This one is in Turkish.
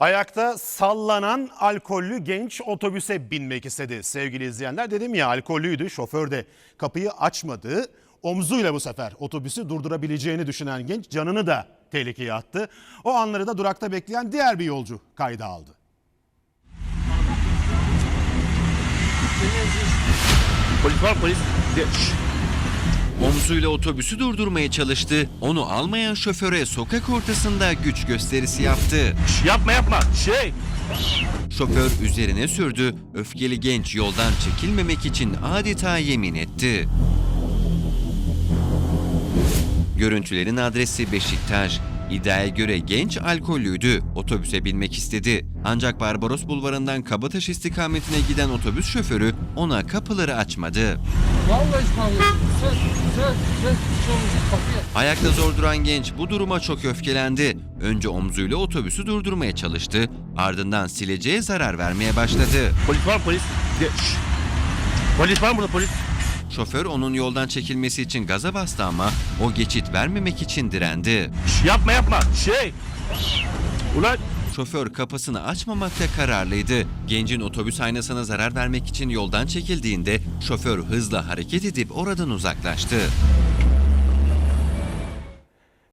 Ayakta sallanan alkollü genç otobüse binmek istedi. Sevgili izleyenler dedim ya alkollüydü. Şoför de kapıyı açmadı. Omzuyla bu sefer otobüsü durdurabileceğini düşünen genç canını da tehlikeye attı. O anları da durakta bekleyen diğer bir yolcu kayda aldı. Polis var polis. Şşş. Omzuyla otobüsü durdurmaya çalıştı. Onu almayan şoföre sokak ortasında güç gösterisi yaptı. Şş, yapma yapma. Şey. Şoför üzerine sürdü. Öfkeli genç yoldan çekilmemek için adeta yemin etti. Görüntülerin adresi Beşiktaş. İddiaya göre genç alkollüydü. Otobüse binmek istedi. Ancak Barbaros Bulvarı'ndan Kabataş istikametine giden otobüs şoförü ona kapıları açmadı. Vallahi kapıyı Ayakta zor duran genç bu duruma çok öfkelendi. Önce omzuyla otobüsü durdurmaya çalıştı. Ardından sileceğe zarar vermeye başladı. Polis var polis. De- Şşş. Polis var mı burada polis? Şoför onun yoldan çekilmesi için gaza bastı ama o geçit vermemek için direndi. Şş, yapma yapma. Şey. Ulan Şoför kapısını açmamakta kararlıydı. Gencin otobüs aynasına zarar vermek için yoldan çekildiğinde şoför hızla hareket edip oradan uzaklaştı.